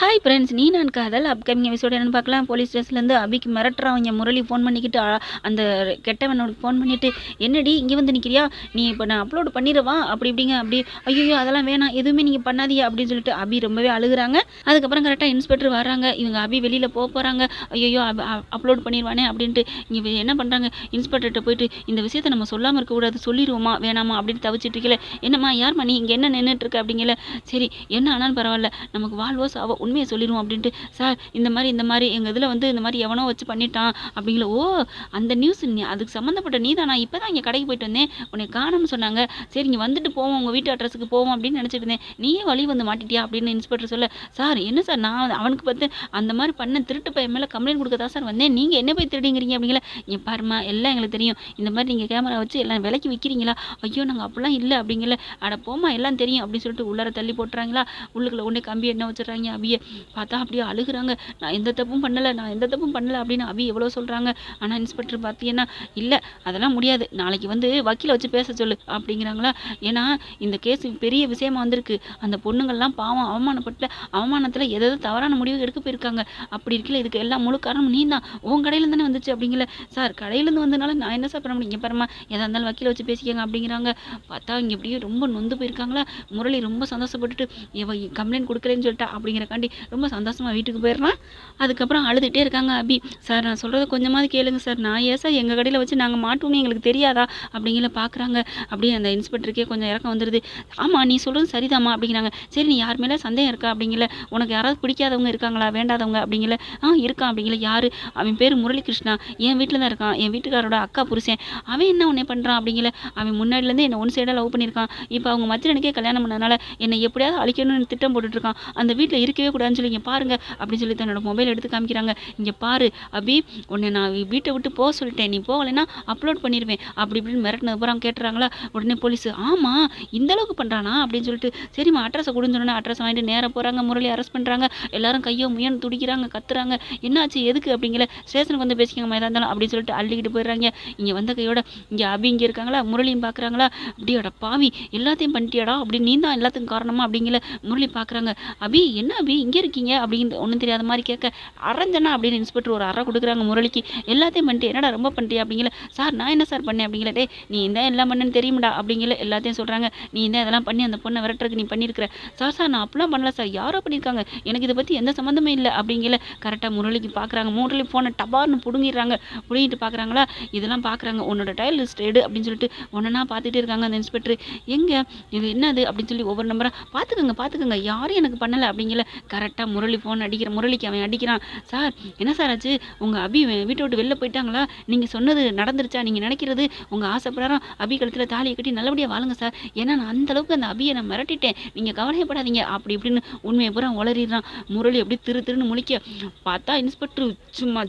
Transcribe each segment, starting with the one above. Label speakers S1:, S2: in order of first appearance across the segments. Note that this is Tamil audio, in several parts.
S1: ஹாய் ஃப்ரெண்ட்ஸ் நீ நான் காதல். அப்கமிங் எபிசோட் என்னென்னு பார்க்கலாம். போலீஸ் ஸ்டேஷன்லேருந்து அபிக்கு மிரட்டுறவங்க முரளி ஃபோன் பண்ணிக்கிட்டு அந்த கெட்டவனோட ஃபோன் பண்ணிவிட்டு என்னடி இங்கே வந்து நிற்கிறியா நீ இப்போ நான் அப்லோட் பண்ணிடுவா? அப்படி இப்படிங்க அப்படி ஐயோ அதெல்லாம் வேணாம். எதுவுமே நீங்கள் பண்ணாதீங்க. அப்படின்னு சொல்லிட்டு அபி ரொம்பவே அழுகுறாங்க. அதுக்கப்புறம் கரெக்டாக இன்ஸ்பெக்டர் வராங்க இவங்க அபி வெளியில் போக போகிறாங்க ஐயோ அப்லோட் பண்ணிடுவானே அப்படின்ட்டு இங்கே என்ன பண்ணுறாங்க இன்ஸ்பெக்டர்கிட்ட போயிட்டு இந்த விஷயத்தை நம்ம சொல்லாமல் இருக்கக்கூடாது சொல்லிடுவோமா? வேணாமா? அப்படின்னு தவிச்சிட்டு இருக்கல என்னம்மா யார் மணி இங்கே என்ன நின்றுட்டுருக்க அப்படிங்கல. சரி என்ன ஆனாலும் பரவாயில்ல. நமக்கு வாழ்வோ சாவோ உண்மையை சொல்லிடுவோம் அப்படின்ட்டு சார் இந்த மாதிரி இந்த மாதிரி எங்கள் இதில் வந்து இந்த மாதிரி எவனோ வச்சு பண்ணிட்டான் அப்படிங்கள ஓ அந்த நியூஸ் நீ அதுக்கு சம்மந்தப்பட்ட நீ தான்? நான் இப்போ தான் இங்கே கடைக்கு போயிட்டு வந்தேன். உன்னை காணும்னு சொன்னாங்க. சரி இங்கே வந்துட்டு போவோம். உங்கள் வீட்டு அட்ரஸுக்கு போவோம் அப்படின்னு நினச்சிட்டு இருந்தேன். நீயே வழி வந்து மாட்டிட்டியா? அப்படின்னு இன்ஸ்பெக்டர் சொல்ல சார் என்ன சார்? நான் அவனுக்கு பார்த்து அந்த மாதிரி பண்ண திருட்டு பையன் மேலே கம்ப்ளைண்ட் கொடுக்க தான் சார் வந்தேன். நீங்கள் என்ன போய் திருடிங்கிறீங்க? அப்படிங்கள இங்கே பாருமா எல்லாம் எங்களுக்கு தெரியும். இந்த மாதிரி நீங்கள் கேமரா வச்சு எல்லாம் விலைக்கு விற்கிறீங்களா ஐயோ நாங்கள் அப்படிலாம் இல்லை அப்படிங்கல அட போமா எல்லாம் தெரியும் அப்படின்னு சொல்லிட்டு உள்ளார தள்ளி போட்டுறாங்களா? உள்ளுக்குள்ள உடனே கம்பி என்ன வச்சுறாங்க அப்படியே பார்த்தா அப்படியே அழுகுறாங்க. நான் எந்த தப்பும் பண்ணலை நான் எந்த தப்பும் பண்ணலை அப்படின்னு அபி எவ்வளோ சொல்கிறாங்க ஆனால் இன்ஸ்பெக்டர் பார்த்தீங்கன்னா இல்லை அதெல்லாம் முடியாது. நாளைக்கு வந்து வக்கீலை வச்சு பேச சொல்லு அப்படிங்கிறாங்களா? ஏன்னா இந்த கேஸ் பெரிய விஷயமா வந்திருக்கு. அந்த பொண்ணுங்கள்லாம் பாவம் அவமானப்பட்ட அவமானத்தில் எதாவது தவறான முடிவு எடுக்க போயிருக்காங்க. அப்படி இருக்கல இதுக்கு எல்லாம் முழு காரணம் நீ தான் உன் கடையிலேருந்து தானே வந்துச்சு அப்படிங்கல. சார் கடையிலேருந்து வந்தனால நான் என்ன சார் பண்ண முடியும்? இங்கே பாருமா இருந்தாலும் வக்கீலை வச்சு பேசிக்கங்க அப்படிங்கிறாங்க. பார்த்தா இங்கே எப்படியே ரொம்ப நொந்து போயிருக்காங்களா? முரளி ரொம்ப சந்தோஷப்பட்டுட்டு இவ கம்ப்ளைண்ட் கொடுக்கலன்னு சொல்லிட்டா அப்படிங்கிறக்காண்டி ரொம்ப சந்தோஷமாக வீட்டுக்கு போயிடுறான். அதுக்கப்புறம் அழுதுகிட்டே இருக்காங்க அபி. சார் நான் சொல்கிறத கொஞ்சமாவது கேளுங்க சார். நான் ஏன் சார் எங்கள் கடையில் வச்சு நாங்கள் மாட்டோம்னு எங்களுக்கு தெரியாதா? அப்படிங்கிற பார்க்குறாங்க அப்படியே அந்த இன்ஸ்பெக்டருக்கே கொஞ்சம் இறக்கம் வந்துடுது ஆமாம் நீ சொல்கிறது சரிதாம்மா அப்படிங்கிறாங்க. சரி நீ யார் மேலே சந்தேகம் இருக்கா? அப்படிங்கல. உனக்கு யாராவது பிடிக்காதவங்க இருக்காங்களா? வேண்டாதவங்க? அப்படிங்கல. ஆ இருக்கான் அப்படிங்கல. யார்? அவன் பேர் முரளிகிருஷ்ணா. என் வீட்டில் தான் இருக்கான். என் வீட்டுக்காரோட அக்கா புருஷன். அவன் என்ன உன்னை பண்ணுறான் அப்படிங்கல. அவன் முன்னாடிலேருந்து என்னை ஒன் சைடாக லவ் பண்ணியிருக்கான். இப்போ அவங்க மத்தியனுக்கே கல்யாணம் பண்ணதுனால என்னை எப்படியாவது அழிக்கணும்னு திட்டம் போட்டுட்ருக்கான் அந்த வீட்டில் இருக்கவே கூடாதுன்னு சொல்லி இங்கே பாருங்க அப்படின்னு சொல்லி தன்னோட மொபைல் எடுத்து காமிக்கிறாங்க. இங்கே பாரு அபி உன்னை நான் வீட்டை விட்டு போக சொல்லிட்டேன். நீ போகலைன்னா அப்லோட் பண்ணிடுவேன் அப்படி இப்படின்னு மிரட்டினது பூரா கேட்டுறாங்களா? உடனே போலீஸ் ஆமாம் இந்த அளவுக்கு பண்ணுறானா அப்படின்னு சொல்லிட்டு சரிம்மா அட்ரஸை கொடுன்னு அட்ரஸ் வாங்கிட்டு நேராக போகிறாங்க முரளி அரெஸ்ட் பண்ணுறாங்க எல்லாரும் கையோ முயன்னு துடிக்கிறாங்க கத்துறாங்க. என்னாச்சு எதுக்கு அப்படிங்கிற ஸ்டேஷனுக்கு வந்து பேசிக்கங்கம்மா மாதிரி இருந்தாலும் அப்படின்னு சொல்லிட்டு அள்ளிக்கிட்டு போயிடுறாங்க. இங்கே வந்த கையோட இங்கே அபி இங்கே இருக்காங்களா? முரளியும் பார்க்குறாங்களா அப்படியோட பாவி எல்லாத்தையும் பண்ணிட்டியாடா? அப்படி நீ தான் எல்லாத்துக்கும் காரணமா அப்படிங்கிற முரளி பார்க்குறாங்க அபி என்ன அபி? இங்கே இருக்கீங்க? அப்படின்னு ஒன்றும் தெரியாத மாதிரி கேட்க அரைஞ்சனா? அப்படின்னு இன்ஸ்பெக்டர் ஒரு அறை கொடுக்குறாங்க முரளிக்கு. எல்லாத்தையும் பண்ணிட்டு என்னடா ரொம்ப பண்ணிட்டியா? அப்படிங்கல சார் நான் என்ன சார் பண்ணேன்? அப்படிங்கல டே நீ இந்த எல்லாம் பண்ணேன்னு தெரியுமாடா அப்படிங்கல எல்லாத்தையும் சொல்கிறாங்க நீ இந்த இதெல்லாம் பண்ணி அந்த பொண்ணை விரட்டுறதுக்கு நீ பண்ணியிருக்கிற. சார் சார் நான் அப்படிலாம் பண்ணல சார். யாரோ பண்ணியிருக்காங்க. எனக்கு இதை பற்றி எந்த சம்மந்தமே இல்லை அப்படிங்கல கரெக்டாக முரளிக்கு பார்க்குறாங்க முரளி ஃபோனை டபார்னு பிடுங்கிடுறாங்க. பிடுங்கிட்டு பார்க்குறாங்களா இதெல்லாம் பார்க்குறாங்க உன்னோட டயல் லிஸ்ட் எடு அப்படின்னு சொல்லிட்டு ஒன்றா பார்த்துட்டே இருக்காங்க அந்த இன்ஸ்பெக்டர் எங்கே? இது என்னது? அப்படின்னு சொல்லி ஒவ்வொரு நம்பராக பார்த்துக்கோங்க பார்த்துக்கோங்க யாரும் எனக்கு பண்ணலை அப்படிங்கல கரெக்டாக முரளி ஃபோன் அடிக்கிற முரளிக்கு அவன் அடிக்கிறான். சார் என்ன சார் ஆச்சு? உங்கள் அபி வீட்டை விட்டு வெளில போயிட்டாங்களா? நீங்கள் சொன்னது நடந்துருச்சா? நீங்கள் நினைக்கிறது உங்கள் ஆசை அபி கழுத்தில் தாலியை கட்டி நல்லபடியாக வாழுங்க சார். ஏன்னா நான் அந்தளவுக்கு அந்த அபியை நான் மிரட்டிட்டேன். நீங்கள் கவலையப்படாதீங்க. அப்படி இப்படின்னு உண்மையை பூரா உளறிடுறான். முரளி அப்படி திரு திருன்னு முழிக்க. பார்த்தா இன்ஸ்பெக்டர் சும்மா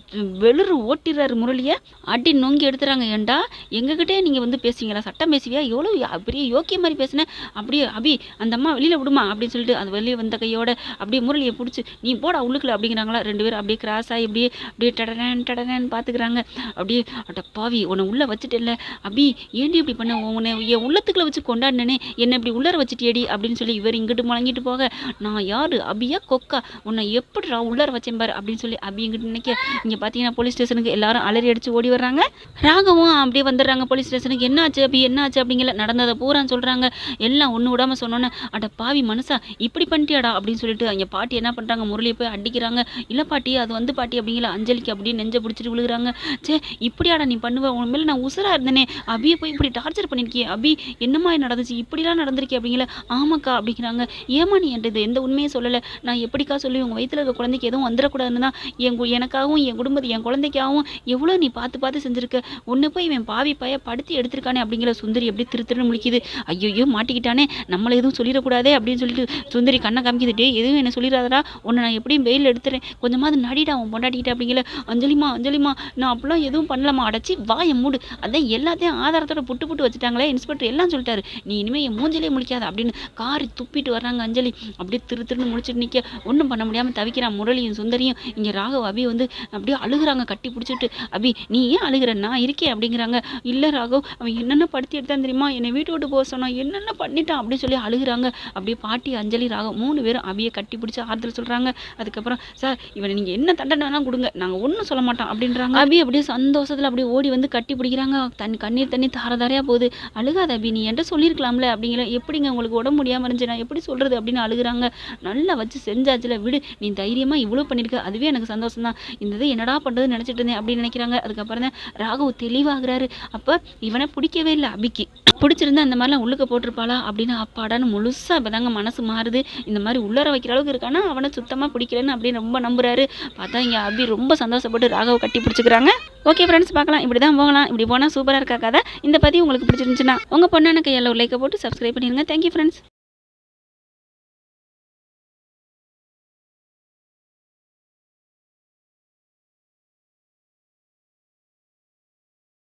S1: வெளிர் ஓட்டிடுறாரு முரளியை. அடி நொங்கி எடுத்துறாங்க. ஏன்டா எங்ககிட்டே நீங்கள் வந்து பேசுவீங்களா சட்டம் பேசுவியா? எவ்வளோ பெரிய யோக்கிய மாதிரி பேசுனேன் அப்படியே அபி அந்த அம்மா வெளியில் விடுமா? அப்படின்னு சொல்லிட்டு அது வெளியே வந்த கையோட அப்படியே முரளியை பிடிச்சி நீ போடா உள்ளுக்குள்ள அப்படிங்கிறாங்களா. ரெண்டு பேரும் அப்படியே கிராஸ் ஆகி அப்படியே அப்படியே டடனேன் டடனேன்னு பார்த்துக்கிறாங்க அப்படியே அட பாவி உன்னை உள்ளே வச்சுட்டேல்ல அபி ஏன்டி இப்படி பண்ண? உன்னை என் உள்ளத்துக்குள்ள வச்சு கொண்டாடினே என்னை இப்படி உள்ளர வச்சுட்டியடி? அப்படின்னு சொல்லி இவர் இங்கிட்டு முழங்கிட்டு போக நான் யார்? அபியா? கொக்கா? உன்னை எப்படிடா உள்ளர வச்சேன் பாரு. அப்படின்னு சொல்லி அபி இங்கிட்டு நினைக்க இங்கே பார்த்தீங்கன்னா போலீஸ் ஸ்டேஷனுக்கு எல்லாரும் அலறி அடித்து ஓடி வர்றாங்க. ராகவும் அப்படியே வந்துடுறாங்க போலீஸ் ஸ்டேஷனுக்கு என்னாச்சு அபி? என்னாச்சு? அப்படிங்கிற நடந்ததை பூரா சொல்கிறாங்க எல்லாம் ஒன்று விடாம சொன்னோன்னே அட பாவி மனுஷா இப்படி பண்ணிட்டியாடா? அப்படின்னு சொல்லிட்டு அங்கே பாட்டி என்ன பண்ணுறாங்க முரளியை போய் அடிக்கிறாங்க. இல்லை பாட்டி அது வந்து பாட்டி அப்படிங்கல. அஞ்சலிக்கு அப்படியே நெஞ்சை பிடிச்சிட்டு விழுகுறாங்க. சே இப்படியாடா நீ பண்ணுவ? உன் மேலே நான் உசராக இருந்தேனே. அபியை போய் இப்படி டார்ச்சர் பண்ணியிருக்கியே அபி என்னம்மா நடந்துச்சு? இப்படிலாம் நடந்திருக்கே அப்படிங்கல. ஆமாக்கா அப்படிங்கிறாங்க. ஏமா நீ என்றது எந்த உண்மையும் சொல்லலை. நான் எப்படிக்கா சொல்லி உங்கள் வயிற்றில் இருக்க குழந்தைக்கு எதுவும் வந்துடக்கூடாதுன்னு தான் என் எனக்காகவும் என் குடும்பத்து என் குழந்தைக்காகவும் எவ்வளோ நீ பார்த்து பார்த்து செஞ்சுருக்க. ஒன்று போய் இவன் பாவி பய படுத்தி எடுத்திருக்கானே அப்படிங்கிற சுந்தரி எப்படி திரு திருன்னு முழிக்குது. ஐயோ மாட்டிக்கிட்டானே. நம்மளை எதுவும் சொல்லிடக்கூடாதே அப்படின்னு சொல்லிட்டு சுந்தரி கண்ணை காமிக்கிட்டு எதுவும் என்ன சொல்லிடாதடா உன்னை நான் எப்படியும் வெயில் எடுத்துறேன். கொஞ்சமாவது நடிடா அவன் பொண்டாட்டிக்கிட்ட அப்படிங்கிற அஞ்சலிமா அஞ்சலிமா நான் அப்படிலாம் எதுவும் பண்ணலாமா அடைச்சி வாயை மூடு. அதான் எல்லாத்தையும் ஆதாரத்தோட புட்டு புட்டு வச்சுட்டாங்களே இன்ஸ்பெக்டர் எல்லாம் சொல்லிட்டாரு. நீ இனிமேல் என் மூஞ்சிலே முழிக்காத அப்படின்னு காரி துப்பிட்டு வர்றாங்க அஞ்சலி. அப்படியே திரு திருன்னு முழிச்சிட்டு நிற்க ஒன்றும் பண்ண முடியாமல் தவிக்கிறான் முரளியும் சுந்தரியும். இங்கே ராகவ் அபி வந்து அப்படியே அழுகுறாங்க கட்டி பிடிச்சிட்டு. அபி நீ ஏன் அழுகுற? நான் இருக்கேன் அப்படிங்கிறாங்க. இல்லை ராகவ் அவன் என்னென்ன படுத்தி எடுத்தான் தெரியுமா? என்னை வீட்டு விட்டு போக சொன்னான். என்னென்ன பண்ணிட்டான்? அப்படின்னு சொல்லி அழுகுறாங்க. அப்படியே பாட்டி அஞ்சலி ராகவ் மூணு பேரும் அபியை கட்டி பிடிச்சி வச்சு ஆறுதல் சொல்கிறாங்க அதுக்கப்புறம் சார் இவனை நீங்கள் என்ன தண்டனை வேணால் கொடுங்க. நாங்கள் ஒன்றும் சொல்ல மாட்டோம். அப்படின்றாங்க. அபி அப்படியே சந்தோஷத்தில் அப்படியே ஓடி வந்து கட்டி பிடிக்கிறாங்க. தண்ணி கண்ணீர் தண்ணி தாரதாரையாக போகுது. அழுகாத அபி நீ என்கிட்ட சொல்லியிருக்கலாம்ல. அப்படிங்கிற எப்படிங்க உங்களுக்கு உடம்பு முடியாமல் இருந்துச்சு? நான் எப்படி சொல்கிறது அப்படின்னு அழுகுறாங்க. நல்லா வச்சு செஞ்சாச்சுல விடு. நீ தைரியமாக இவ்வளோ பண்ணியிருக்க. அதுவே எனக்கு சந்தோஷம் தான் இந்த இது என்னடா பண்ணுறதுன்னு நினச்சிட்டு இருந்தேன். அப்படின்னு நினைக்கிறாங்க. அதுக்கப்புறம் தான் ராகவ் தெளிவாகிறாரு. அப்போ இவனை பிடிக்கவே இல்லை அபிக்கு. பிடிச்சிருந்தா அந்த மாதிரிலாம் உள்ளுக்க போட்டிருப்பாளா? அப்படின்னு அப்பாடான்னு முழுசாக இப்போ தாங்க மனசு மாறுது. இந்த மாதிரி உள்ளர வைக்கிற அளவுக்கு இருக்கா இருக்கானா அவனை சுத்தமாக பிடிக்கலன்னு அப்படின்னு ரொம்ப நம்புறாரு. பார்த்தா இங்கே அபி ரொம்ப சந்தோஷப்பட்டு ராகவ் கட்டி பிடிச்சிக்கிறாங்க. ஓகே ஃப்ரெண்ட்ஸ் பார்க்கலாம். இப்படி தான் போகலாம். இப்படி போனால் சூப்பராக இருக்கா கதை? இந்த பதிவு உங்களுக்கு பிடிச்சிருந்துச்சுன்னா உங்கள் பொண்ணான கையில் ஒரு லைக்கை போட்டு சப்ஸ்கிரைப் பண்ணிடுங்க. Thank you friends